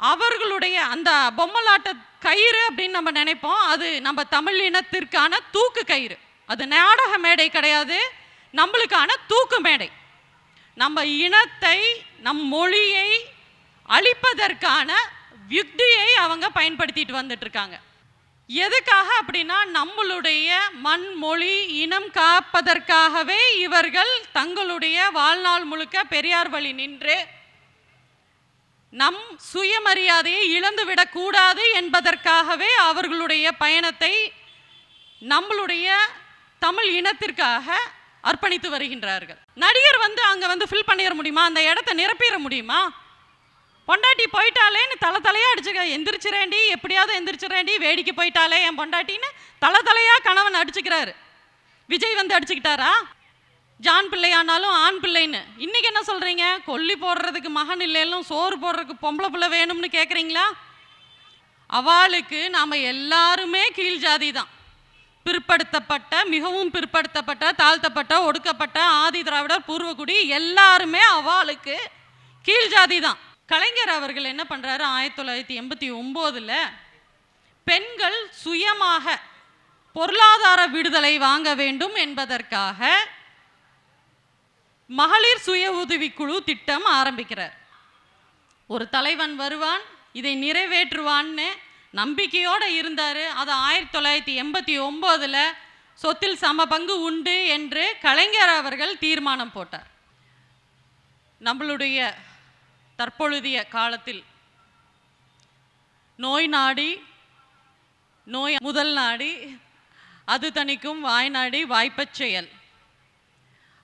அவர்களுடைய அந்த பொம்மலாட்ட கயிறு அப்படின்னு நம்ம நினைப்போம். அது நம்ம தமிழ் இனத்திற்கான தூக்கு கயிறு. அது நாடக மேடை கிடையாது. நம்மளுக்கான தூக்கு மேடை. நம்ம இனத்தை நம் மொழியை அழிப்பதற்கான யுக்தியை அவங்க பயன்படுத்திட்டு வந்துட்டுருக்காங்க. எதுக்காக அப்படின்னா நம்மளுடைய மண் மொழி இனம் காப்பதற்காகவே இவர்கள் தங்களுடைய வாழ்நாள் முழுக்க பெரியார் வழி நின்று நம் சுயமரியாதையை இழந்துவிடக்கூடாது என்பதற்காகவே அவர்களுடைய பயணத்தை நம்மளுடைய தமிழ் இனத்திற்காக அர்ப்பணித்து வருகின்றார்கள். நடிகர் வந்து அங்கே வந்து ஃபில் பண்ணிட முடியுமா? அந்த இடத்த நிரப்பிட முடியுமா? பொண்டாட்டி போயிட்டாலேன்னு தலை தலையாக அடிச்சுக்க எந்திரிச்சிரேண்டி எப்படியாவது எந்திரிச்சிரேண்டி வேடிக்கை போயிட்டாலே என் பொண்டாட்டின்னு தலை தலையாக கணவன் அடிச்சுக்கிறாரு. விஜய் வந்து அடிச்சுக்கிட்டாரா? ஜான் பிள்ளையானாலும் ஆண் பிள்ளைன்னு. இன்னைக்கு என்ன சொல்கிறீங்க கொல்லி போடுறதுக்கு மகன் இல்லைன்னு சோறு போடுறதுக்கு பொம்பளை பிள்ளை வேணும்னு கேட்குறீங்களா அவளுக்கு நாம் எல்லாருமே கீழ் ஜாதி தான் பிற்படுத்தப்பட்ட மிகவும் பிற்படுத்தப்பட்ட தாழ்த்தப்பட்ட ஒடுக்கப்பட்ட ஆதி திராவிடர் பூர்வகுடி எல்லாருமே அவளுக்கு கீழ் ஜாதி தான் கலைஞர் அவர்கள் என்ன பண்ணுறாரு ஆயிரத்தி தொள்ளாயிரத்தி எண்பத்தி ஒம்போதில் பெண்கள் சுயமாக பொருளாதார விடுதலை வாங்க வேண்டும் என்பதற்காக மகளிர் சுய உதவிக்குழு திட்டம் ஆரம்பிக்கிறார். ஒரு தலைவன் வருவான் இதை நிறைவேற்றுவான்னு நம்பிக்கையோடு இருந்தார். அது ஆயிரத்தி தொள்ளாயிரத்தி எண்பத்தி ஒம்போதில் சொத்தில் சம பங்கு உண்டு என்று கலைஞர் அவர்கள் தீர்மானம் போட்டார். நம்மளுடைய தற்பொழுதைய காலத்தில் நோய் நாடி நோய் முதல் நாடி அது தணிக்கும் வாய்நாடி வாய்ப்பச் செயல்.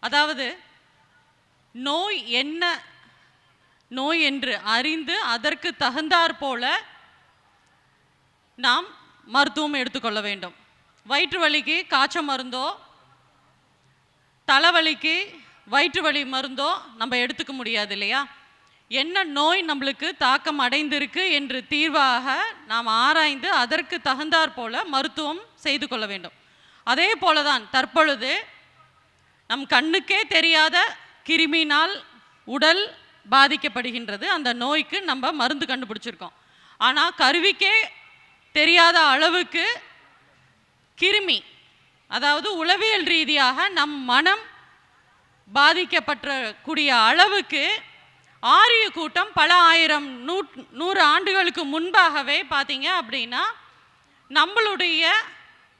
அதாவது நோய் என்ன? நோய் என்று அறிந்து அதற்கு தகுந்தாற் போல நாம் மருத்துவம் எடுத்துக்கொள்ள வேண்டும். வயிற்று வலிக்கு காய்ச்ச மருந்தோ தலைவலிக்கு வயிற்று வலி மருந்தோ நம்ம எடுத்துக்க முடியாது இல்லையா? என்ன நோய் நம்மளுக்கு தாக்கம் அடைந்திருக்கு என்று தீர்வாக நாம் ஆராய்ந்து அதற்கு தகுந்தாற் போல மருத்துவம் செய்து கொள்ள வேண்டும். அதே போலதான் தற்பொழுது நம் கண்ணுக்கே தெரியாத கிருமினால் உடல் பாதிக்கப்படுகின்றது. அந்த நோய்க்கு நம்ம மருந்து கண்டுபிடிச்சிருக்கோம். ஆனால் கருவிக்கே தெரியாத அளவுக்கு கிருமி அதாவது உளவியல் ரீதியாக நம் மனம் பாதிக்கப்பட்டக்கூடிய அளவுக்கு ஆரிய கூட்டம் பல ஆயிரம் நூ நூறு ஆண்டுகளுக்கு முன்பாகவே பார்த்தீங்க அப்படின்னா நம்மளுடைய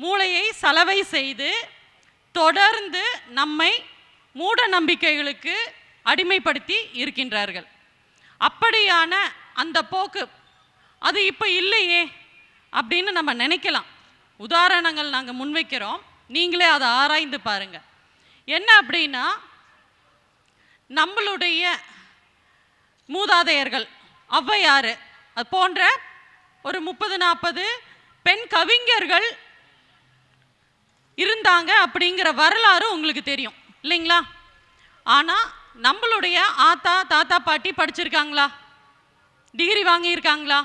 மூளையை சலவை செய்து தொடர்ந்து நம்மை மூட நம்பிக்கைகளுக்கு அடிமைப்படுத்தி இருக்கின்றார்கள். அப்படியான அந்த போக்கு அது இப்போ இல்லையே அப்படின்னு நம்ம நினைக்கலாம். உதாரணங்கள் நாங்கள் முன்வைக்கிறோம். நீங்களே அதை ஆராய்ந்து பாருங்க. என்ன அப்படின்னா நம்மளுடைய மூதாதையர்கள் ஔவையாறு அது போன்ற ஒரு முப்பது நாற்பது பெண் கவிஞர்கள் இருந்தாங்க அப்படிங்கிற வரலாறு உங்களுக்கு தெரியும். இல்லைங்களா? ஆனால் நம்மளுடைய ஆத்தா தாத்தா பாட்டி படிச்சிருக்காங்களா? டிகிரி வாங்கியிருக்காங்களா?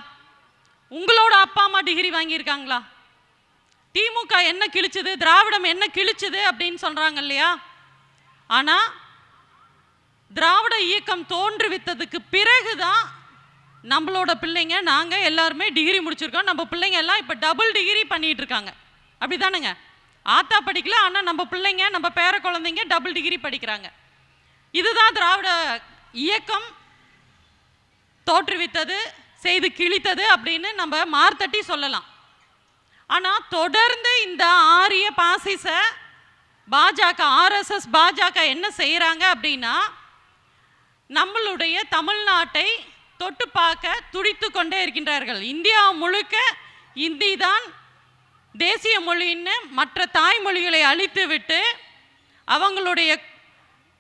உங்களோட அப்பா அம்மா டிகிரி வாங்கியிருக்காங்களா? திமுக என்ன கிழிச்சுது? திராவிடம் என்ன கிழிச்சுது? அப்படின்னு சொல்கிறாங்க இல்லையா? ஆனால் திராவிட இயக்கம் தோன்றுவித்ததுக்கு பிறகு தான் நம்மளோட பிள்ளைங்க நாங்கள் எல்லாருமே டிகிரி முடிச்சிருக்கோம். நம்ம பிள்ளைங்க எல்லாம் இப்போ டபுள் டிகிரி பண்ணிகிட்டு இருக்காங்க. அப்படி தானுங்க ஆத்தா படிக்கல ஆனால் நம்ம பிள்ளைங்க நம்ம பேர குழந்தைங்க டபுள் டிகிரி படிக்கிறாங்க. இதுதான் திராவிட இயக்கம். தோற்றுவித்தது செய்து கிழித்தது அப்படின்னு நம்ம மார்த்தட்டி சொல்லலாம். ஆனால் தொடர்ந்து இந்த ஆரிய பாசிச பாஜக ஆர்எஸ்எஸ் பாஜக என்ன செய்கிறாங்க அப்படின்னா நம்மளுடைய தமிழ்நாட்டை தொட்டு பார்க்க துடித்து கொண்டே இருக்கின்றார்கள். இந்தியா முழுக்க இந்தி தான் தேசிய மொழின்னு மற்ற தாய்மொழிகளை அழித்துவிட்டு அவங்களுடைய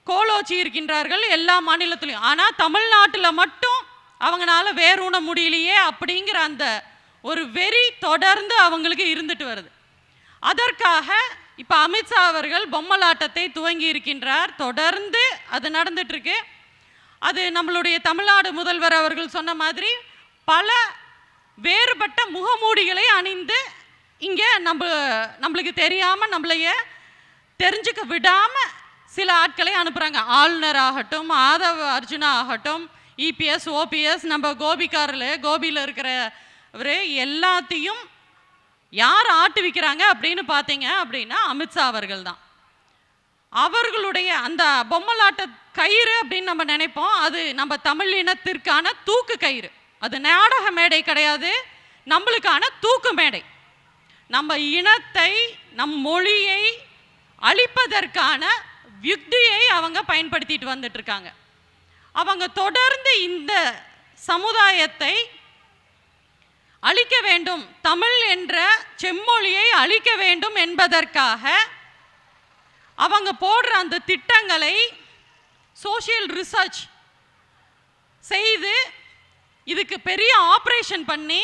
கோலோச்சி இருக்கின்றார்கள் எல்லா மாநிலத்திலையும். ஆனால் தமிழ்நாட்டில் மட்டும் அவங்களால வேரூன முடியலையே அப்படிங்கிற அந்த ஒரு வெறி தொடர்ந்து அவங்களுக்கு இருந்துட்டு வருது. அதற்காக இப்போ அமித்ஷா அவர்கள் பொம்மலாட்டத்தை துவங்கி இருக்கின்றார். தொடர்ந்து அது நடந்துட்டுருக்கு அது நம்மளுடைய தமிழ்நாடு முதல்வர் அவர்கள் சொன்ன மாதிரி பல வேறுபட்ட முகமூடிகளை அணிந்து இங்கே நம்ம நம்மளுக்கு தெரியாமல் நம்மளைய தெரிஞ்சுக்க விடாமல் சில ஆட்களை அனுப்புகிறாங்க ஆளுநர் ஆகட்டும் ஆதவ அர்ஜுனா ஆகட்டும் இபிஎஸ் ஓபிஎஸ் நம்ம கோபிக்காரில் கோபியில் இருக்கிறவர் எல்லாத்தையும் யார் ஆட்டுவிக்கிறாங்க அப்படின்னு பார்த்தீங்க அப்படின்னா அமித்ஷா அவர்கள் தான். அவர்களுடைய அந்த பொம்மலாட்ட கயிறு அப்படின்னு நம்ம நினைப்போம். அது நம்ம தமிழ் இனத்திற்கான தூக்கு கயிறு. அது நாடக மேடை கிடையாது. நம்மளுக்கான தூக்கு மேடை. நம்ம இனத்தை நம் மொழியை அழிப்பதற்கான யுக்தியை அவங்க பயன்படுத்திட்டு வந்துட்டுருக்காங்க. அவங்க தொடர்ந்து இந்த சமுதாயத்தை அழிக்க வேண்டும் தமிழ் என்ற செம்மொழியை அழிக்க வேண்டும் என்பதற்காக அவங்க போடுற அந்த திட்டங்களை சோஷியல் ரிசர்ச் செய்து இதுக்கு பெரிய ஆப்ரேஷன் பண்ணி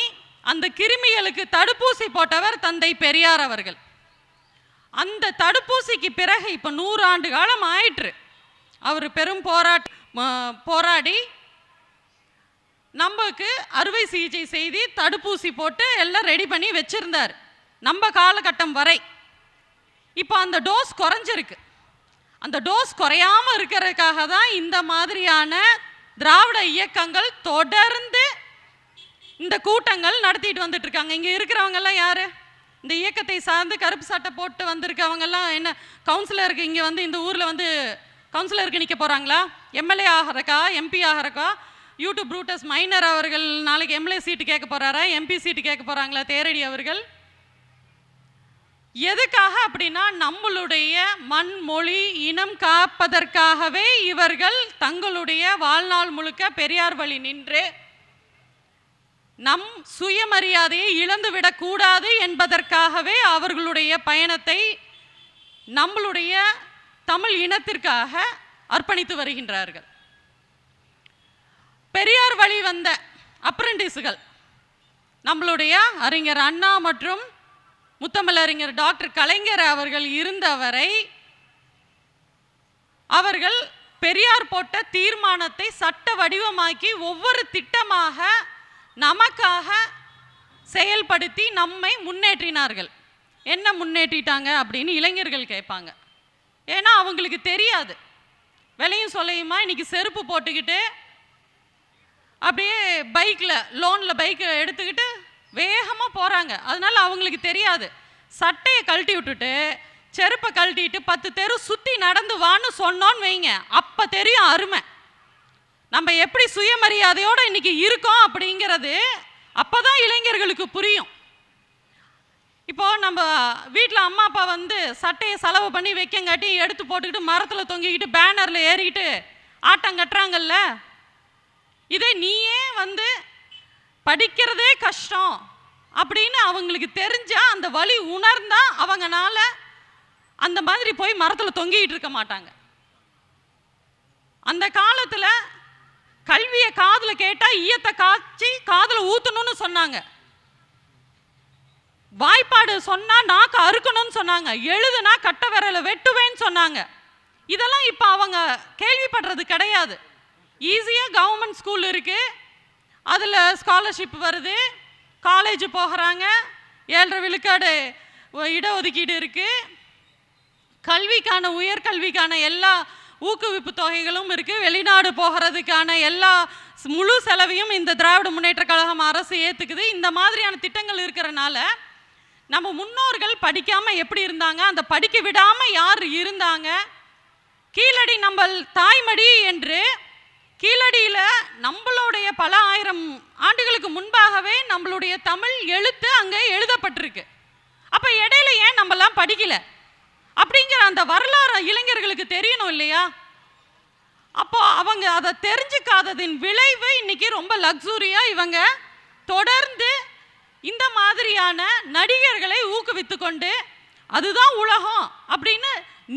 அந்த கிருமிகளுக்கு தடுப்பூசி போட்டவர் தந்தை பெரியார் அவர்கள். அந்த தடுப்பூசிக்கு பிறகு இப்போ நூறு ஆண்டு காலம் ஆயிற்று. அவர் பெரும் போராட் போராடி நமக்கு அறுவை சிகிச்சை செய்து தடுப்பூசி போட்டு எல்லாம் ரெடி பண்ணி வச்சுருந்தார். நம்ம காலகட்டம் வரை. இப்போ அந்த டோஸ் குறைஞ்சிருக்கு. அந்த டோஸ் குறையாம இருக்கிறதுக்காக தான் இந்த மாதிரியான திராவிட இயக்கங்கள் தொடர்ந்து இந்த கூட்டங்கள் நடத்திட்டு வந்துட்டு இருக்காங்க இங்க இருக்கிறவங்க எல்லாம் யாரு? இந்த இயக்கத்தை சார்ந்து கருப்பு சட்டை போட்டு வந்திருக்கவங்க எல்லாம் என்ன கவுன்சிலருக்கு இங்க வந்து இந்த ஊர்ல வந்து கவுன்சிலருக்கு நிக்க போறாங்களா? எம்எல்ஏ ஆகிறக்கா? எம்பி ஆகிறக்கா? யூடியூப் ப்ரூட்டஸ் மைனர் அவர்கள் நாளைக்கு எம்எல்ஏ சீட்டு கேட்க போறாரா? எம்பி சீட்டு கேட்க போறாங்களா? தேரடி அவர்கள்? எதுக்காக அப்படின்னா நம்மளுடைய மண் மொழி இனம் காப்பதற்காகவே இவர்கள் தங்களுடைய வாழ்நாள் முழுக்க பெரியார் வழி நின்று நம் சுயமரியாதையை இழந்துவிடக்கூடாது என்பதற்காகவே அவர்களுடைய பயணத்தை நம்மளுடைய தமிழ் இனத்திற்காக அர்ப்பணித்து வருகின்றார்கள். பெரியார் வழி வந்த அப்ரண்டிஸுகள் நம்மளுடைய அறிஞர் அண்ணா மற்றும் முத்தமிழறிஞர் டாக்டர் கலைஞர் அவர்கள் இருந்தவரை அவர்கள் பெரியார் போட்ட தீர்மானத்தை சட்ட வடிவமாக்கி ஒவ்வொரு திட்டமாக நமக்காக செயல்படுத்தி நம்மை முன்னேற்றினார்கள். என்ன முன்னேற்றிட்டாங்க அப்படின்னு இளைஞர்கள் கேட்பாங்க. ஏன்னா அவங்களுக்கு தெரியாது. விலையும் சொல்லையுமா இன்னைக்கு செருப்பு போட்டுக்கிட்டு அப்படியே பைக்கில் லோனில் பைக்கை எடுத்துக்கிட்டு வேகமாக போகிறாங்க அதனால் அவங்களுக்கு தெரியாது. சட்டையை கழட்டி விட்டுட்டு செருப்பை கழட்டிட்டு பத்து தெரு சுற்றி நடந்து வான்னு சொன்னோன்னு வைங்க. அப்போ தெரியும் அருமை. நம்ம எப்படி சுயமரியாதையோட இன்னைக்கு இருக்கோம் அப்படிங்கிறது அப்பதான் இளைஞர்களுக்கு புரியும். இப்போ நம்ம வீட்டில் அம்மா அப்பா வந்து சட்டையை செலவு பண்ணி வைக்கங்காட்டி எடுத்து போட்டுக்கிட்டு மரத்தில் தொங்கிக்கிட்டு பேனரில் ஏறிக்கிட்டு ஆட்டம் கட்டுறாங்கல்ல? இதே நீயே வந்து படிக்கிறதே கஷ்டம் அப்படின்னு அவங்களுக்கு தெரிஞ்சால் அந்த வழி உணர்ந்தால் அவங்கனால அந்த மாதிரி போய் மரத்தில் தொங்கிக்கிட்டு இருக்க மாட்டாங்க. அந்த காலத்தில் கல்வியை காதில் கேட்டால் ஈயத்தை காய்ச்சி காதில் ஊற்றணும்னு சொன்னாங்க. வாய்ப்பாடு சொன்னால் நாக்கு அறுக்கணும்னு சொன்னாங்க. எழுதுனா கட்ட விரலை வெட்டுவேன்னு சொன்னாங்க. இதெல்லாம் இப்போ அவங்க கேள்விப்படுறது கிடையாது. ஈஸியாக கவர்மெண்ட் ஸ்கூல் இருக்குது அதில் ஸ்காலர்ஷிப் வருது. காலேஜ் போகிறாங்க. ஏழரை விழுக்காடு இடஒதுக்கீடு இருக்குது கல்விக்கான உயர்கல்விக்கான எல்லா ஊக்குவிப்பு தொகைகளும் இருக்குது வெளிநாடு போகிறதுக்கான எல்லா முழு செலவையும் இந்த திராவிட முன்னேற்ற கழகம் அரசு ஏற்றுக்குது இந்த மாதிரியான திட்டங்கள் இருக்கிறனால நம்ம முன்னோர்கள் படிக்காமல் எப்படி இருந்தாங்க? அந்த படிக்க விடாமல் யார் இருந்தாங்க? கீழடி நம்ம தாய்மடி என்று கீழடியில் நம்மளுடைய பல ஆயிரம் ஆண்டுகளுக்கு முன்பாகவே நம்மளுடைய தமிழ் எழுத்து அங்கே எழுதப்பட்டிருக்கு. அப்போ இடையில ஏன் நம்மலாம் படிக்கலை? அப்படிங்கிற அந்த வரலாறு இளைஞர்களுக்கு தெரியணும் இல்லையா? அப்போ அவங்க அதை தெரிஞ்சுக்காததின் விளைவு இன்னைக்கு ரொம்ப லக்ஸூரியா இவங்க தொடர்ந்து இந்த மாதிரியான நடிகர்களை ஊக்குவித்து கொண்டு அதுதான் உலகம் அப்படின்னு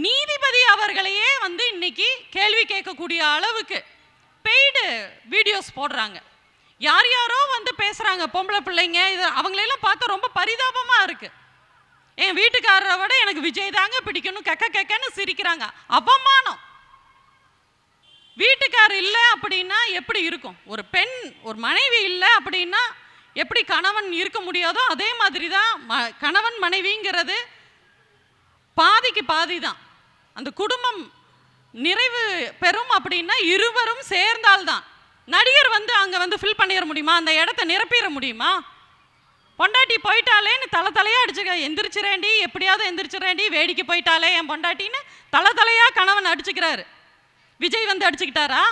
நீதிபதி அவர்களையே வந்து இன்னைக்கு கேள்வி கேட்கக்கூடிய அளவுக்கு பெய்டு வீடியோஸ் போடுறாங்க. யார் யாரோ வந்து பேசுகிறாங்க பொம்பளை பிள்ளைங்க இது அவங்களெல்லாம் பார்த்தா ரொம்ப பரிதாபமாக இருக்குது என் வீட்டுக்காரரை விட எனக்கு விஜய் தாங்க பிடிக்கணும் கெக்க கெக்கன்னு சிரிக்கிறாங்க. அவமானம் வீட்டுக்காரர் இல்லை அப்படின்னா எப்படி இருக்கும்? ஒரு பெண் ஒரு மனைவி இல்லை அப்படின்னா எப்படி கணவன் இருக்க முடியாதோ அதே மாதிரி தான் ம- கணவன் மனைவிங்கிறது பாதிக்கு பாதி தான் அந்த குடும்பம் நிறைவு பெறும் அப்படின்னா இருவரும் சேர்ந்தால்தான். நடிகர் வந்து அங்கே வந்து ஃபில் பண்ணிட முடியுமா? அந்த இடத்த நிரப்பிட முடியுமா? பொண்டாட்டி போயிட்டாலேன்னு தலை தலையாக அடிச்சுக்க எந்திரிச்சிரேண்டி எப்படியாவது எந்திரிச்சிரேண்டி வேடிக்கை போயிட்டாலே என் பொண்டாட்டின்னு தலை தலையாக கணவன் அடிச்சுக்கிறாரு. விஜய் வந்து அடிச்சுக்கிட்டாரா?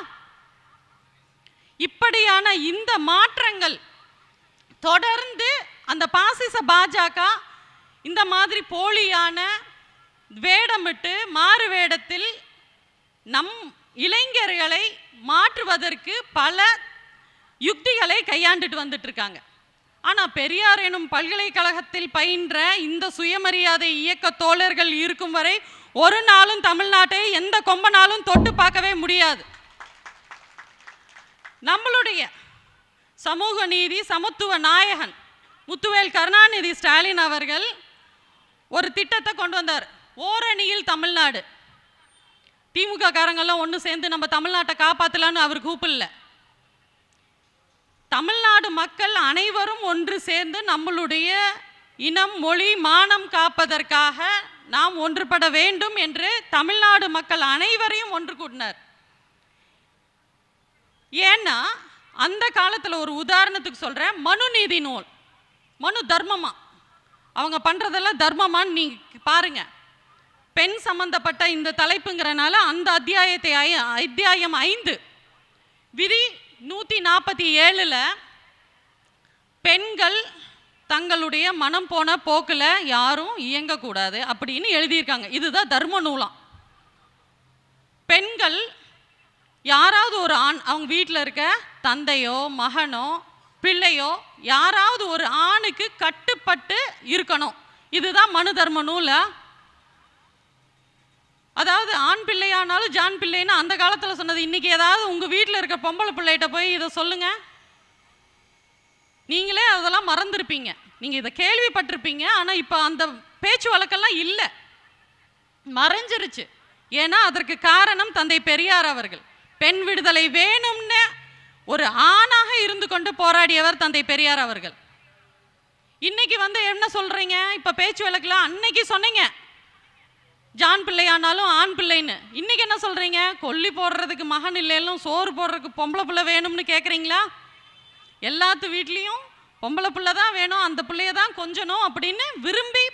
இப்படியான இந்த மாற்றங்கள் தொடர்ந்து அந்த பாசிச பாஜக இந்த மாதிரி போலியான வேடமிட்டு மாறு வேடத்தில் நம் இளைஞர்களை மாற்றுவதற்கு பல யுக்திகளை கையாண்டுட்டு வந்துட்டு இருக்காங்க. ஆனால் பெரியார் எனும் பல்கலைக்கழகத்தில் பயின்ற இந்த சுயமரியாதை இயக்க தோழர்கள் இருக்கும் வரை ஒரு நாளும் தமிழ்நாட்டை எந்த கொம்பனாலும் தொட்டு பார்க்கவே முடியாது. நம்மளுடைய சமூக நீதி சமத்துவ நாயகன் முத்துவேல் கருணாநிதி ஸ்டாலின் அவர்கள் ஒரு திட்டத்தை கொண்டு வந்தார். ஓரணியில் தமிழ்நாடு. திமுக காரங்கெல்லாம் ஒன்று சேர்ந்து நம்ம தமிழ்நாட்டை காப்பாற்றலான்னு அவர் கூப்பிடல. தமிழ்நாடு மக்கள் அனைவரும் ஒன்று சேர்ந்து நம்மளுடைய இனம் மொழி மானம் காப்பதற்காக நாம் ஒன்றுபட வேண்டும் என்று தமிழ்நாடு மக்கள் அனைவரையும் ஒன்று கூட்டினர். ஏன்னா அந்த காலத்தில் ஒரு உதாரணத்துக்கு சொல்கிறேன் மனுநீதி நூல். மனு தர்மமா. அவங்க பண்ணுறதெல்லாம் தர்மமான்னு நீங்கள் பாருங்க. பெண் சம்பந்தப்பட்ட இந்த தலைப்புங்கிறனால அந்த அத்தியாயத்தை அத்தியாயம் ஐந்து. விதி நூற்றி நாற்பத்தி ஏழில் பெண்கள் தங்களுடைய மனம் போன போக்கில் யாரும் இயங்கக்கூடாது அப்படின்னு எழுதியிருக்காங்க. இதுதான் தர்ம நூலாம். பெண்கள் யாராவது ஒரு ஆண் அவங்க வீட்டில் இருக்க தந்தையோ மகனோ பிள்ளையோ யாராவது ஒரு ஆணுக்கு கட்டுப்பட்டு இருக்கணும். இதுதான் மனு தர்ம நூலை. அதாவது ஆண் பிள்ளையானாலும் ஜான் பிள்ளைன்னு அந்த காலத்தில் சொன்னது. இன்னைக்கு ஏதாவது உங்கள் வீட்டில் இருக்க பொம்பளை பிள்ளைகிட்ட போய் இதை சொல்லுங்கள் நீங்களே அதெல்லாம் மறந்துருப்பீங்க. நீங்கள் இதை கேள்விப்பட்டிருப்பீங்க. ஆனால் இப்போ அந்த பேச்சு வழக்கெல்லாம் இல்லை. மறைஞ்சிருச்சு. ஏன்னா அதற்கு காரணம் தந்தை பெரியார் அவர்கள். பெண் விடுதலை வேணும்னு ஒரு ஆணாக இருந்து கொண்டு போராடியவர் தந்தை பெரியார் அவர்கள். இன்னைக்கு வந்து என்ன சொல்றீங்க? இப்போ பேச்சு வழக்கில் அன்னைக்கு சொன்னீங்க. ஜான் பிள்ளையானாலும் ஆண் பிள்ளைன்னு. இன்னைக்கு என்ன சொல்றீங்க? கொல்லி போடுறதுக்கு மகன் இல்லைலும் சோறு போடுறதுக்கு பொம்பளை பிள்ளை வேணும்னு கேட்குறீங்களா எல்லாத்து வீட்லேயும் பொம்பளை பிள்ளை தான் வேணும் அந்த பிள்ளைய தான் கொஞ்சணும் அப்படின்னு விரும்பி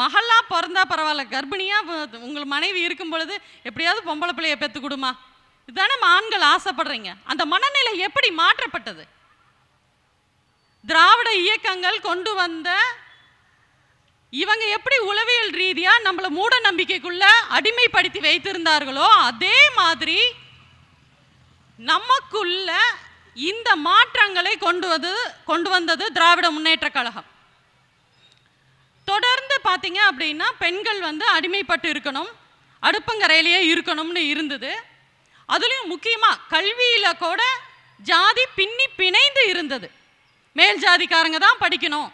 மகளாக பிறந்தா பரவாயில்ல கர்ப்பிணியாக உங்கள் மனைவி இருக்கும் பொழுது எப்படியாவது பொம்பளை பிள்ளைய பெற்று கொடுமா. இதுதானே ஆண்கள் ஆசைப்படுறீங்க. அந்த மனநிலை எப்படி மாற்றப்பட்டது? திராவிட இயக்கங்கள் கொண்டு வந்த இவங்க எப்படி உளவியல் ரீதியா நம்மளை மூட நம்பிக்கைக்குள்ள அடிமைப்படுத்தி வைத்திருந்தார்களோ அதே மாதிரி நமக்குள்ள இந்த மாற்றங்களை கொண்டு வந்து கொண்டு வந்தது திராவிட முன்னேற்ற கழகம். தொடர்ந்து பார்த்தீங்க அப்படின்னா பெண்கள் வந்து அடிமைப்பட்டு இருக்கணும் அடுப்பங்கரையிலேயே இருக்கணும்னு இருந்தது. அதுலேயும் முக்கியமாக கல்வியில் கூட ஜாதி பின்னி பிணைந்து இருந்தது. மேல் ஜாதிக்காரங்க தான் படிக்கணும்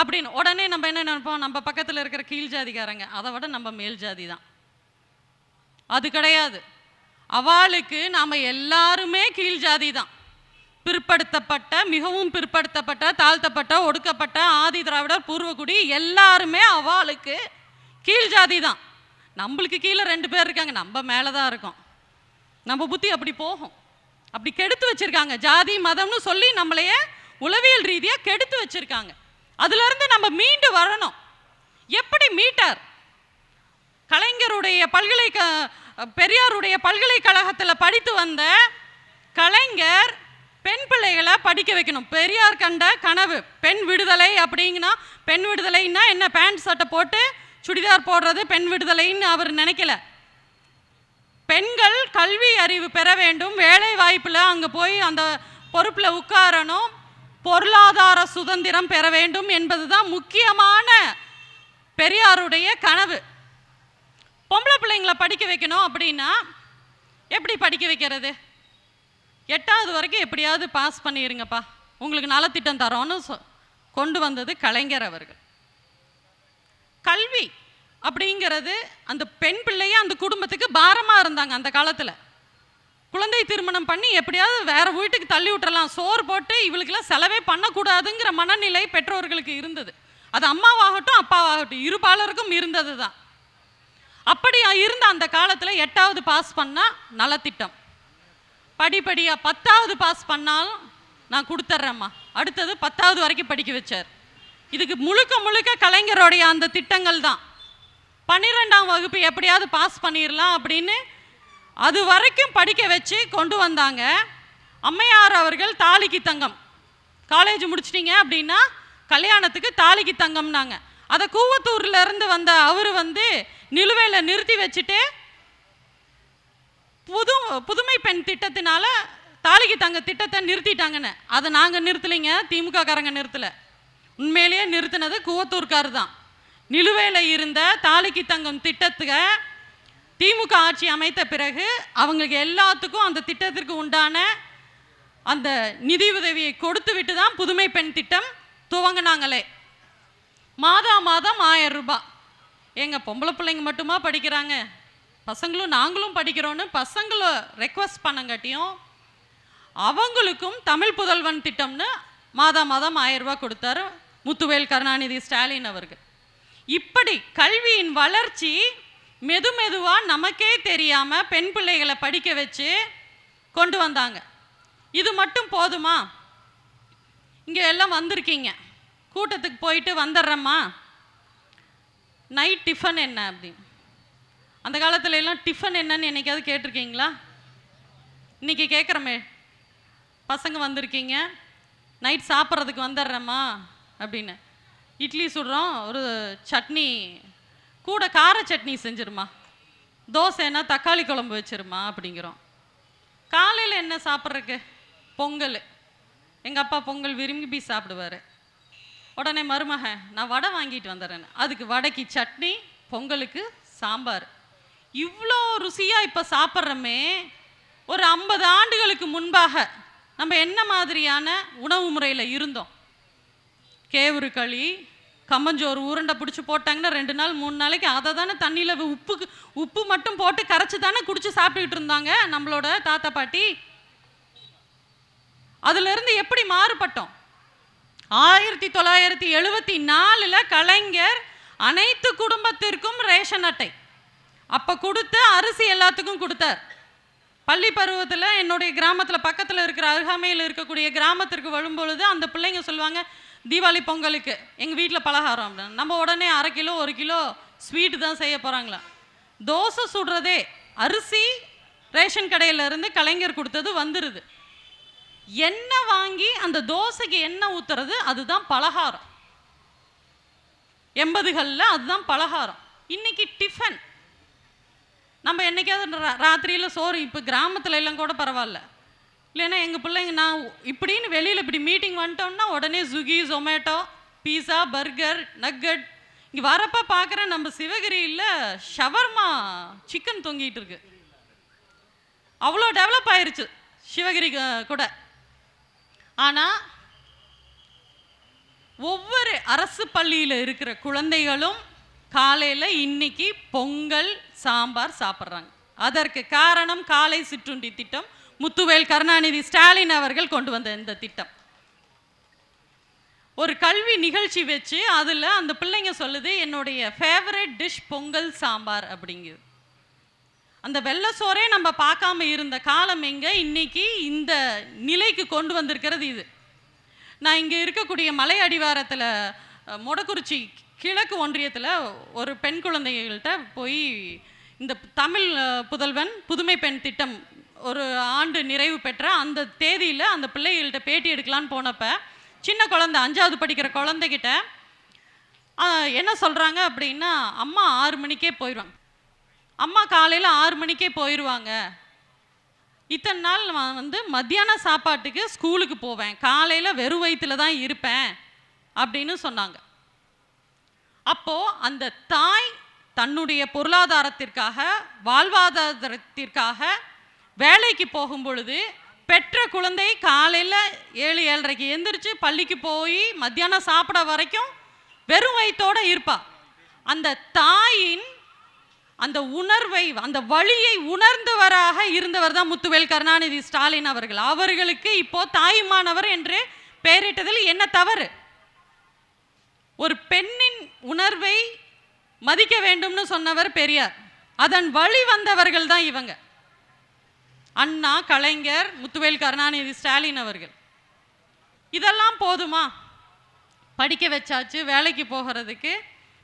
அப்படின்னு. உடனே நம்ம என்ன நினைப்போம்? நம்ம பக்கத்தில் இருக்கிற கீழ் ஜாதிக்காரங்க அதை விட நம்ம மேல் ஜாதி தான். அது கிடையாது. அவளுக்கு நாம் எல்லாருமே கீழ் ஜாதி தான். பிற்படுத்தப்பட்ட மிகவும் பிற்படுத்தப்பட்ட தாழ்த்தப்பட்ட ஒடுக்கப்பட்ட ஆதி திராவிடர் பூர்வகுடி எல்லாருமே அவளுக்கு கீழ் ஜாதி தான். நம்மளுக்கு கீழே ரெண்டு பேர் இருக்காங்க. நம்ம மேலே தான் இருக்கோம். நம்ம புத்தி அப்படி போகும். அப்படி கெடுத்து வச்சுருக்காங்க. ஜாதி மதம்னு சொல்லி நம்மளையே உளவியல் ரீதியாக கெடுத்து வச்சுருக்காங்க. அதிலிருந்து நம்ம மீண்டு வரணும். எப்படி மீட்டார்? கலைஞருடைய பல்கலைக்க பெரியாருடைய பல்கலைக்கழகத்தில் படித்து வந்த கலைஞர் பெண் பிள்ளைகளை படிக்க வைக்கணும். பெரியார் கண்ட கனவு பெண் விடுதலை அப்படிங்கன்னா பெண் விடுதலைன்னா என்ன? பேண்ட் சட்டை போட்டு சுடிதார் போடுறது பெண் விடுதலைன்னு அவர் நினைக்கல. பெண்கள் கல்வி அறிவு பெற வேண்டும் வேலை வாய்ப்பில் அங்கே போய் அந்த பொறுப்பில் உட்காரணும். பொருளாதார சுதந்திரம் பெற வேண்டும் என்பது தான் முக்கியமான பெரியாருடைய கனவு. பொம்பளை பிள்ளைங்களை படிக்க வைக்கணும் அப்படின்னா எப்படி படிக்க வைக்கிறது? எட்டாவது வரைக்கும் எப்படியாவது பாஸ் பண்ணிடுங்கப்பா உங்களுக்கு நலத்திட்டம் தரோன்னு சொ கொண்டு வந்தது கலைஞர் அவர்கள். கல்வி அப்படிங்கிறது அந்த பெண் பிள்ளையே அந்த குடும்பத்துக்கு பாரமாக இருந்தாங்க அந்த காலத்தில். குழந்தை திருமணம் பண்ணி எப்படியாவது வேற வீட்டுக்கு தள்ளி விட்டுறலாம். சோறு போட்டு இவளுக்கெல்லாம் செலவே பண்ணக்கூடாதுங்கிற மனநிலை பெற்றோர்களுக்கு இருந்தது. அது அம்மாவாகட்டும் அப்பாவாகட்டும் இருபாலருக்கும் இருந்தது தான் அப்படி இருந்த அந்த காலத்தில் எட்டாவது பாஸ் பண்ணால் நலத்திட்டம். படிப்படியாக பத்தாவது பாஸ் பண்ணாலும் நான் கொடுத்துட்றேம்மா அடுத்தது பத்தாவது வரைக்கும் படிக்க வச்சார். இதுக்கு முழுக்க முழுக்க கலைஞருடைய அந்த திட்டங்கள் தான் பன்னிரெண்டாம் வகுப்பு எப்படியாவது பாஸ் பண்ணிடலாம் அப்படின்னு அது வரைக்கும் படிக்க வச்சு கொண்டு வந்தாங்க. அம்மையார் அவர்கள் தாலிக்கு தங்கம். காலேஜ் முடிச்சிட்டிங்க அப்படின்னா கல்யாணத்துக்கு தாலிக்கு தங்கம்னாங்க. அதை கூவத்தூர்ல இருந்து வந்த அவர் வந்து நிலுவையில் நிறுத்தி வச்சுட்டு புது புதுமை பெண் திட்டத்தினால தாலிக்கு தங்க திட்டத்தை நிறுத்திட்டாங்கன்னு. அதை நாங்கள் நிறுத்தலைங்க திமுக காரங்க நிறுத்தலை. உண்மையிலேயே நிறுத்தினது கூவத்தூர்கார் தான். நிலுவையில் இருந்த தாலிக்கு தங்கம் திட்டத்துக்கு திமுக ஆட்சி அமைத்த பிறகு அவங்களுக்கு எல்லாத்துக்கும் அந்த திட்டத்திற்கு உண்டான அந்த நிதி உதவியை கொடுத்து விட்டு தான் புதுமை பெண் திட்டம் துவங்கினாங்களே. மாதா மாதம் ஆயிரம் ரூபாய் எங்கள் பொம்பளை பிள்ளைங்க மட்டுமா படிக்கிறாங்க? பசங்களும் நாங்களும் படிக்கிறோன்னு பசங்களை ரெக்வஸ்ட் பண்ணங்காட்டியும் அவங்களுக்கும் தமிழ் புதல்வன் திட்டம்னு மாதா மாதம் ஆயிரம் ரூபாய் கொடுத்தாரு முத்துவேல் கருணாநிதி ஸ்டாலின் அவர்கள். இப்படி கல்வியின் வளர்ச்சி மெது மெதுவாக நமக்கே தெரியாமல் பெண் பிள்ளைகளை படிக்க வச்சு கொண்டு வந்தாங்க. இது மட்டும் போதுமா? இங்கே எல்லாம் வந்திருக்கீங்க. கூட்டத்துக்கு போயிட்டு வந்துடுறேம்மா. நைட் டிஃபன் என்ன அப்படின்னு அந்த காலத்துல எல்லாம் டிஃபன் என்னன்னு என்னைக்காவது கேட்டிருக்கீங்களா? இன்னைக்கு கேட்குறமே. பசங்க வந்திருக்கீங்க. நைட் சாப்பிட்றதுக்கு வந்துடுறேம்மா அப்படின்னு. இட்லி சுடுறோம் ஒரு சட்னி கூட கார சட்னி செஞ்சிருமா? தோசைன்னா தக்காளி குழம்பு வச்சிருமா அப்படிங்கிறோம். காலையில் என்ன சாப்பிட்றக்கு பொங்கல். எங்கள் அப்பா பொங்கல் விரும்பி சாப்பிடுவார். உடனே மருமகன் நான் வடை வாங்கிட்டு வந்துடுறேன் அதுக்கு வடைக்கு சட்னி பொங்கலுக்கு சாம்பார். இவ்வளோ ருசியாக இப்போ சாப்பிட்றோமே. ஒரு ஐம்பது ஆண்டுகளுக்கு முன்பாக நம்ம என்ன மாதிரியான உணவு முறையில் இருந்தோம்? கேவுரு களி கம்மஞ்சோறு உருண்டை பிடிச்சி போட்டாங்கன்னா ரெண்டு நாள் மூணு நாளைக்கு அதை தானே தண்ணியில் உப்புக்கு உப்பு மட்டும் போட்டு கரைச்சி தானே குடிச்சு சாப்பிட்டுக்கிட்டு இருந்தாங்க நம்மளோட தாத்தா பாட்டி. அதுலேருந்து எப்படி மாறுபட்டோம்? ஆயிரத்தி தொள்ளாயிரத்தி எழுபத்தி நாலில் கலைஞர் அனைத்து குடும்பத்திற்கும் ரேஷன் அட்டை. அப்போ கொடுத்து அரிசி எல்லாத்துக்கும் கொடுத்தார். பள்ளி பருவத்தில் என்னுடைய கிராமத்தில் பக்கத்தில் இருக்கிற அருகாமையில் இருக்கக்கூடிய கிராமத்திற்கு வரும்பொழுது அந்த பிள்ளைங்க சொல்லுவாங்க தீபாவளி பொங்கலுக்கு எங்கள் வீட்டில் பலகாரம் அப்படின்னு நம்ம உடனே அரை கிலோ ஒரு கிலோ ஸ்வீட்டு தான் செய்ய போகிறாங்களா தோசை சுடுறதே அரிசி ரேஷன் கடையிலேருந்து கலைஞர் கொடுத்தது வந்துடுது எண்ணெய் வாங்கி அந்த தோசைக்கு எண்ணெய் ஊற்றுறது அதுதான் பலகாரம். எண்பதுகளில் அதுதான் பலகாரம். இன்னைக்கு டிஃபன் நம்ம என்னைக்காவது ரா- சோறு இப்போ கிராமத்துல எல்லாம் கூட பரவாயில்ல. இல்லைன்னா எங்கள் பிள்ளைங்க நான் இப்படின்னு வெளியில் இப்படி மீட்டிங் வந்துட்டோம்னா உடனே Swiggy Zomato pizza burger nugget இங்கே வரப்போ பார்க்குறேன் நம்ம சிவகிரியில் ஷவர்மா சிக்கன் தொங்கிட்டு இருக்கு. அவ்வளோ டெவலப் ஆயிருச்சு சிவகிரி கூட. ஆனால் ஒவ்வொரு அரசு பள்ளியில் இருக்கிற குழந்தைகளும் காலையில் இன்னைக்கு பொங்கல் சாம்பார் சாப்பிட்றாங்க. அதற்கு காரணம் காலை சிற்றுண்டி திட்டம் முத்துவேல் கருணாநிதி ஸ்டாலின் அவர்கள் கொண்டு வந்த இந்த திட்டம். ஒரு கல்வி நிகழ்ச்சி வச்சு அதில் அந்த பிள்ளைங்க சொல்லுது என்னுடைய ஃபேவரட் டிஷ் பொங்கல் சாம்பார் அப்படிங்குது. அந்த வெள்ளை சோறே நம்ம பார்க்காம இருந்த காலம் எங்கே? இன்னைக்கு இந்த நிலைக்கு கொண்டு வந்திருக்கிறது இது. நான் இங்கே இருக்கக்கூடிய மலை அடிவாரத்தில் மொடக்குறிச்சி கிழக்கு ஒன்றியத்தில் ஒரு பெண் குழந்தைகள்கிட்ட போய் இந்த தமிழ் புதல்வன் புதுமை பெண் திட்டம் ஒரு ஆண்டு நிறைவு பெற்ற அந்த தேதியில் அந்த பிள்ளைகள்கிட்ட பேட்டி எடுக்கலான்னு போனப்போ சின்ன குழந்தை அஞ்சாவது படிக்கிற குழந்தைகிட்ட என்ன சொல்கிறாங்க அப்படின்னா அம்மா ஆறு மணிக்கே போயிடுவாங்க அம்மா காலையில் ஆறு மணிக்கே போயிடுவாங்க இத்தனை நாள் நான் வந்து மத்தியான சாப்பாட்டுக்கு ஸ்கூலுக்கு போவேன். காலையில் வெறும் வயிற்றுல தான் இருப்பேன். அப்படின்னு சொன்னாங்க. அப்போ அந்த தாய் தன்னுடைய பொருளாதாரத்திற்காக வாழ்வாதாரத்திற்காக வேலைக்கு போகும் பொழுது பெற்ற குழந்தை காலையில் ஏழு ஏழரைக்கு எந்திரிச்சு பள்ளிக்கு போய் மத்தியானம் சாப்பிட வரைக்கும் வெறும் வயிற்றோடு இருப்பா. அந்த தாயின் அந்த உணர்வை அந்த வழியை உணர்ந்தவராக இருந்தவர் தான் முத்துவேல் கருணாநிதி ஸ்டாலின் அவர்கள். அவர்களுக்கு இப்போ தாய்மானவர் என்று பெயரிட்டதில் என்ன தவறு? ஒரு பெண்ணின் உணர்வை மதிக்க வேண்டும்னு சொன்னவர் பெரியார். அதன் வழி வந்தவர்கள் தான் இவங்க. அண்ணா கலைஞர் முத்துவேல் கருணாநிதி ஸ்டாலின் அவர்கள். இதெல்லாம் போதுமா? படிக்க வச்சாச்சு வேலைக்கு போகிறதுக்கு.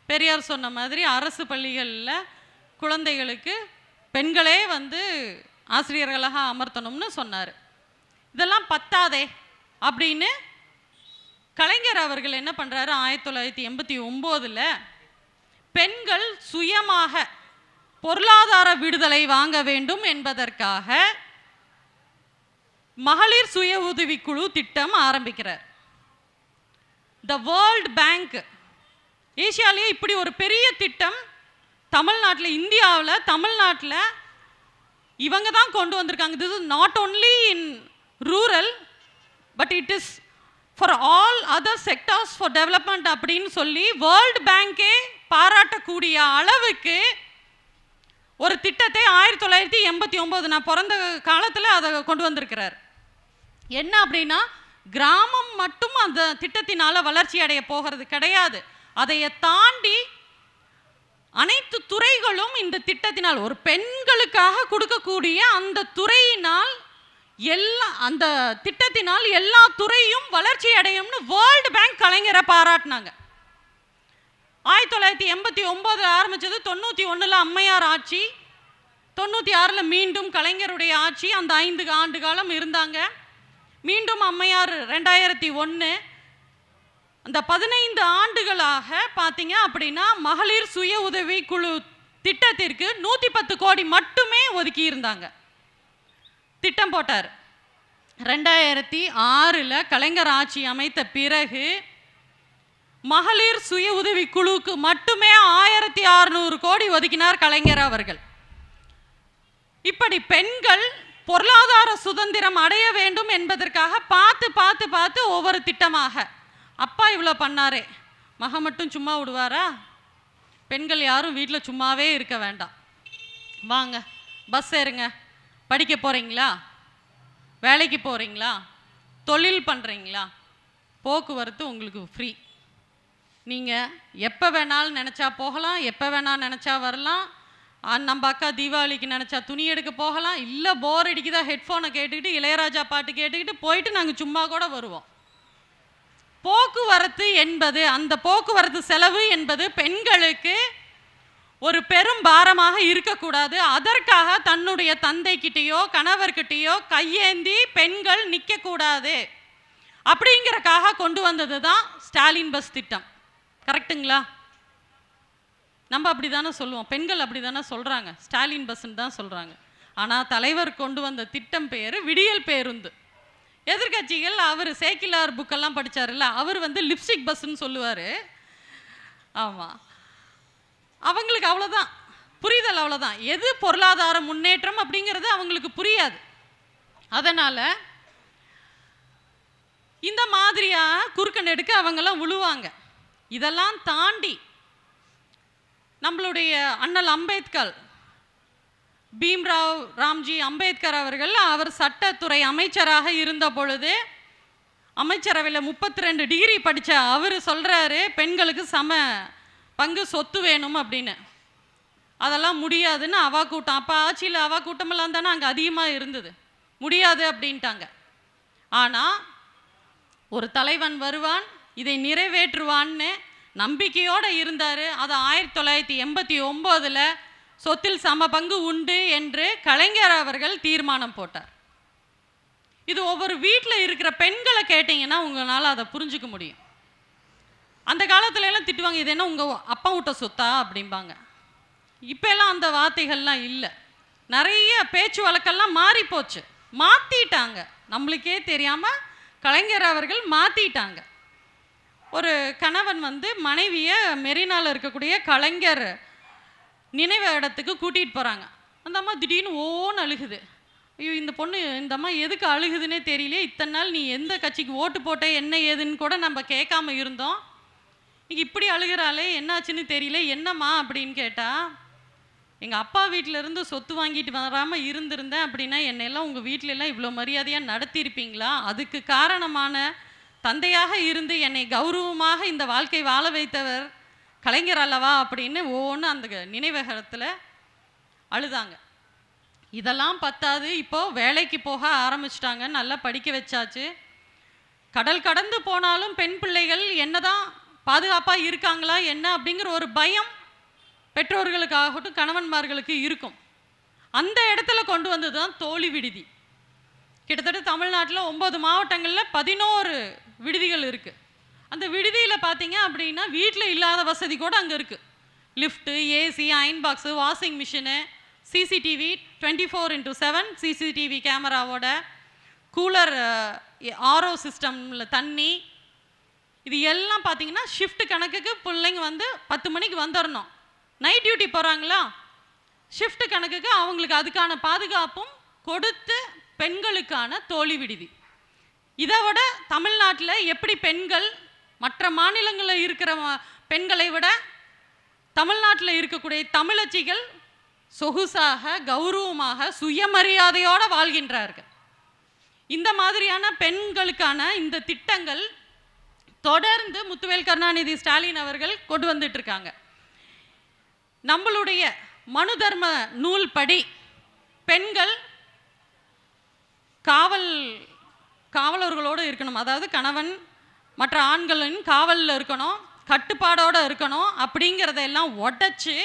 பெரியார் சொன்ன மாதிரி அரசு பள்ளிகளில் குழந்தைகளுக்கு பெண்களே வந்து ஆசிரியர்களாக அமர்த்தணும்னு சொன்னார். இதெல்லாம் பத்தாதே அப்படின்னு கலைஞர் அவர்கள் என்ன பண்ணுறாரு ஆயிரத்தி தொள்ளாயிரத்தி எண்பத்தி ஒம்போதில் பெண்கள் சுயமாக பொருளாதார விடுதலை வாங்க வேண்டும் என்பதற்காக மகளிர் சுய உதவிக்குழு திட்டம் ஆரம்பிக்கிறார். த வேர்ல்ட் பேங்க் ஏசியாலேயே இப்படி ஒரு பெரிய திட்டம் தமிழ்நாட்டில் இந்தியாவில் தமிழ்நாட்டில் இவங்க தான் கொண்டு வந்திருக்காங்க. This is not only in rural but it is for all other sectors for development அப்படின்னு சொல்லி வேர்ல்டு பேங்கே பாராட்டக்கூடிய அளவுக்கு ஒரு திட்டத்தை ஆயிரத்தி தொள்ளாயிரத்தி எண்பத்தி ஒம்பது நான் பிறந்த காலத்தில் அதை கொண்டு வந்திருக்கிறார். என்ன அப்படின்னா கிராமம் மட்டும் அந்த திட்டத்தினால் வளர்ச்சி அடைய போகிறது கிடையாது. அதையை தாண்டி அனைத்து துறைகளும் இந்த திட்டத்தினால் ஒரு பெண்களுக்காக கொடுக்கக்கூடிய அந்த துறையினால் எல்லா அந்த திட்டத்தினால் எல்லா துறையும் வளர்ச்சி அடையும்னு வேர்ல்டு பேங்க் கலைஞரை பாராட்டினாங்க. ஆயிரத்தி தொள்ளாயிரத்தி எண்பத்தி ஒம்போதில் ஆரம்பித்தது தொண்ணூற்றி ஒன்றில் அம்மையார் ஆட்சி தொண்ணூற்றி ஆறில் மீண்டும் கலைஞருடைய ஆட்சி அந்த ஐந்து ஆண்டு காலம் இருந்தாங்க. மீண்டும் அம்மையார் ரெண்டாயிரத்தி ஒன்று அந்த பதினைந்து ஆண்டுகளாக பார்த்தீங்க அப்படின்னா மகளிர் சுய உதவி குழு திட்டத்திற்கு நூற்றி பத்து கோடி மட்டுமே ஒதுக்கி இருந்தாங்க. திட்டம் போட்டார். ரெண்டாயிரத்தி ஆறில் கலைஞர் ஆட்சி அமைத்த பிறகு மகளிர் சுய உதவி குழுவுக்கு மட்டுமே ஆயிரத்தி அறுநூறு கோடி ஒதுக்கினார் கலைஞர் அவர்கள். இப்படி பெண்கள் பொருளாதார சுதந்திரம் அடைய வேண்டும் என்பதற்காக பார்த்து பார்த்து பார்த்து ஒவ்வொரு திட்டமாக. அப்பா இவ்வளோ பண்ணாரே மக மட்டும் சும்மா விடுவாரா? பெண்கள் யாரும் வீட்டில் சும்மாவே இருக்க வேண்டாம். வாங்க பஸ் ஏறுங்க. படிக்க போகிறீங்களா வேலைக்கு போகிறீங்களா தொழில் பண்ணுறீங்களா போக்குவரத்து உங்களுக்கு ஃப்ரீ நீங்கள் எப்போ வேணாலும் நினச்சா போகலாம் எப்போ வேணால் நினச்சா வரலாம். நம்ம அக்கா தீபாவளிக்கு நினச்சா துணி எடுக்க போகலாம் இல்லை போர் அடிக்குதா ஹெட்ஃபோனை கேட்டுக்கிட்டு இளையராஜா பாட்டு கேட்டுக்கிட்டு போயிட்டு நாங்கள் சும்மா கூட வருவோம். போக்குவரத்து என்பது அந்த போக்குவரத்து செலவு என்பது பெண்களுக்கு ஒரு பெரும் பாரமாக இருக்கக்கூடாது. அதற்காக தன்னுடைய தந்தைக்கிட்டேயோ கணவர்கிட்டேயோ கையேந்தி பெண்கள் நிற்கக்கூடாது அப்படிங்கிறக்காக கொண்டு வந்தது தான் ஸ்டாலின் பஸ் திட்டம். கரெக்ட்டுங்களா நம்ம அப்படி தானே சொல்லுவோம். பெண்கள் அப்படி தானே சொல்கிறாங்க ஸ்டாலின் பஸ்ன்னு தான் சொல்கிறாங்க ஆனால் தலைவர் கொண்டு வந்த திட்டம் பேர் விடியல் பேருந்து. எதிர்க்கட்சிகள் அவர் சேக்கிலார் புக்கெல்லாம் படிச்சாருல்ல அவர் வந்து லிப்ஸ்டிக் பஸ்ன்னு சொல்லுவார். ஆமாம் அவங்களுக்கு அவ்வளோதான் புரிதல் அவ்வளோதான் எது பொருளாதார முன்னேற்றம் அப்படிங்கிறது அவங்களுக்கு புரியாது. அதனால் இந்த மாதிரியாக குறுக்க நெடுக்க அவங்கெல்லாம் உழுவாங்க. இதெல்லாம் தாண்டி நம்மளுடைய அண்ணல் அம்பேத்கர் பீம்ராவ் ராம்ஜி அம்பேத்கர் அவர்கள் அவர் சட்டத்துறை அமைச்சராக இருந்த பொழுது அமைச்சரவையில் முப்பத்தி ரெண்டு டிகிரி படித்த அவர் சொல்கிறாரு பெண்களுக்கு சம பங்கு சொத்து வேணும் அப்படின்னு. அதெல்லாம் முடியாதுன்னு அவா கூட்டம். அப்போ ஆட்சியில் அவா கூட்டமெல்லாம் தானே அங்கே அதிகமாக இருந்தது. முடியாது அப்படின்ட்டாங்க. ஆனால் ஒரு தலைவன் வருவான் இதை நிறைவேற்றுவான்னு நம்பிக்கையோடு இருந்தார். அது ஆயிரத்தி தொள்ளாயிரத்தி எண்பத்தி ஒம்போதில் சொத்தில் சம பங்கு உண்டு என்று கலைஞர் அவர்கள் தீர்மானம் போட்டார். இது ஒவ்வொரு வீட்டில் இருக்கிற பெண்களை கேட்டிங்கன்னா உங்களால் அதை புரிஞ்சுக்க முடியும். அந்த காலத்துல எல்லாம் திட்டுவாங்க இது என்ன உங்கள் அப்பா விட்ட சொத்தா? அப்படிம்பாங்க. இப்போல்லாம் அந்த வார்த்தைகள்லாம் இல்லை. நிறைய பேச்சு வழக்கெல்லாம் மாறி போச்சு மாற்றிட்டாங்க நம்மளுக்கே தெரியாமல் கலைஞர் அவர்கள் மாற்றிட்டாங்க ஒரு கணவன் வந்து மனைவியை மெரினால இருக்கக்கூடிய கலைஞர் நினைவு இடத்துக்கு கூட்டிகிட்டு போகிறாங்க அந்த அம்மா திடீர்னு ஓன்னு அழுகுது. ஐயோ இந்த பொண்ணு இந்த அம்மா எதுக்கு அழுகுதுன்னே தெரியலையே. இத்தனை நாள் நீ எந்த கட்சிக்கு ஓட்டு போட்ட என்ன ஏதுன்னு கூட நம்ம கேட்காம இருந்தோம். இங்கே இப்படி அழுகிறாளே என்னாச்சுன்னு தெரியல. என்னம்மா அப்படின்னு கேட்டால் எங்கள் அப்பா வீட்டிலேருந்து சொத்து வாங்கிட்டு வராமல் இருந்திருந்தேன் அப்படின்னா என்னையெல்லாம் உங்கள் வீட்டிலெல்லாம் இவ்வளோ மரியாதையாக நடத்தியிருப்பீங்களா? அதுக்கு காரணமான தந்தையாக இருந்து என்னை கௌரவமாக இந்த வாழ்க்கை வாழ வைத்தவர் கலைஞர் அல்லவா அப்படின்னு ஒவ்வொன்று அந்த நினைவகத்தில் அழுதாங்க. இதெல்லாம் பத்தாது இப்போ வேலைக்கு போக ஆரம்பிச்சிட்டாங்க நல்லா படிக்க வச்சாச்சு. கடல் கடந்து போனாலும் பெண் பிள்ளைகள் என்னதான் பாதுகாப்பாக இருக்காங்களா என்ன அப்படிங்கிற ஒரு பயம் பெற்றோர்களுக்காகட்டும் கணவன்மார்களுக்கு இருக்கும். அந்த இடத்துல கொண்டு வந்தது தான் தோழி விடுதி. கிட்டத்தட்ட தமிழ்நாட்டில் ஒம்பது மாவட்டங்களில் பதினோரு விடுதிகள் இருக்குது அந்த விடுதியில் பார்த்தீங்க அப்படின்னா வீட்டில் இல்லாத வசதி கூட அங்கே இருக்குது lift AC iron box washing machine CCTV twenty four into seven CCTV கேமராவோட கூலர் ஆர்ஓ சிஸ்டமில் தண்ணி. இது எல்லாம் பார்த்தீங்கன்னா ஷிஃப்ட் கணக்குக்கு பிள்ளைங்க வந்து பத்து மணிக்கு வந்துடணும் நைட் டியூட்டி போகிறாங்களா ஷிஃப்ட் கணக்குக்கு அவங்களுக்கு அதுக்கான பாதுகாப்பும் கொடுத்து பெண்களுக்கான தோழி விடுதி. இதை விட தமிழ்நாட்டில் எப்படி பெண்கள் மற்ற மாநிலங்களில் இருக்கிற பெண்களை விட தமிழ்நாட்டில் இருக்கக்கூடிய தமிழச்சிகள் சொகுசாக கௌரவமாக சுயமரியாதையோடு வாழ்கின்றார்கள். இந்த மாதிரியான பெண்களுக்கான இந்த திட்டங்கள் தொடர்ந்து முத்துவேல் கருணாநிதி ஸ்டாலின் அவர்கள் கொண்டு வந்துட்டு இருக்காங்க. நம்மளுடைய மனு தர்ம நூல் படி பெண்கள் காவல் காவலர்களோடு இருக்கணும். அதாவது கணவன் மற்ற ஆண்களின் காவலில் இருக்கணும் கட்டுப்பாடோடு இருக்கணும் அப்படிங்கிறதெல்லாம் உடச்சி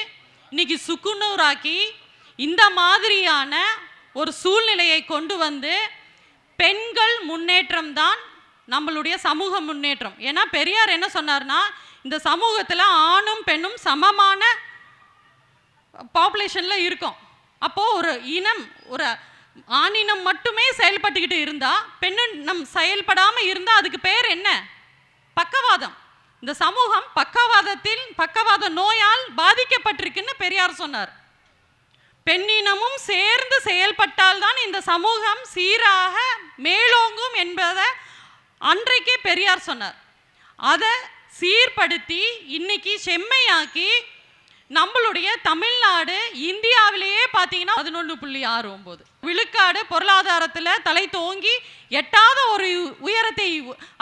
இன்னைக்கு சுக்குநூறாக்கி இந்த மாதிரியான ஒரு சூழ்நிலையை கொண்டு வந்து பெண்கள் முன்னேற்றம் தான் நம்மளுடைய சமூக முன்னேற்றம். ஏன்னா பெரியார் என்ன சொன்னார்னா இந்த சமூகத்தில் ஆணும் பெண்ணும் சமமான பாப்புலேஷனில் இருக்கும். அப்போது ஒரு இனம் ஒரு ஆணினம் மட்டுமே செயல்பட்டுக்கிட்டு இருந்தால் பெண்ணினம் செயல்படாமல் இருந்தால் அதுக்கு பேர் என்ன? பக்கவாதம். இந்த சமூகம் பக்கவாதத்தில் பக்கவாத நோயால் பாதிக்கப்பட்டிருக்குன்னு பெரியார் சொன்னார். பெண்ணினமும் சேர்ந்து செயல்பட்டால்தான் இந்த சமூகம் சீராக மேலோங்கும் என்பதை அன்றைக்கே பெரியார் சொன்னார். அதை சீர்படுத்தி இன்னைக்கு செம்மையாக்கி நம்மளுடைய தமிழ்நாடு இந்தியாவிலேயே பார்த்தீங்கன்னா பதினொன்று புள்ளி ஆறு ஒம்பது. விழுக்காடு பொருளாதாரத்தில் தலை தோங்கி எட்டாத ஒரு உயரத்தை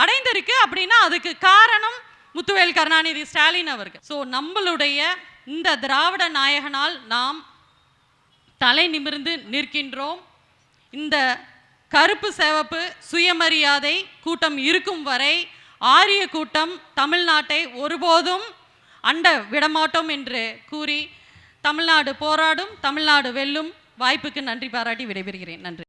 அடைந்திருக்கு அப்படின்னா அதுக்கு காரணம் முத்துவேல் கருணாநிதி ஸ்டாலின் அவர்கள். ஸோ நம்மளுடைய இந்த திராவிட நாயகனால் நாம் தலை நிமிர்ந்து நிற்கின்றோம். இந்த கருப்பு சிவப்பு சுயமரியாதை கூட்டம் இருக்கும் வரை ஆரிய கூட்டம் தமிழ்நாட்டை ஒருபோதும் அண்ட விடமாட்டோம் என்று கூறி தமிழ்நாடு போராடும் தமிழ்நாடு வெல்லும் வாய்ப்புக்கு நன்றி பாராட்டி விடைபெறுகிறேன். நன்றி.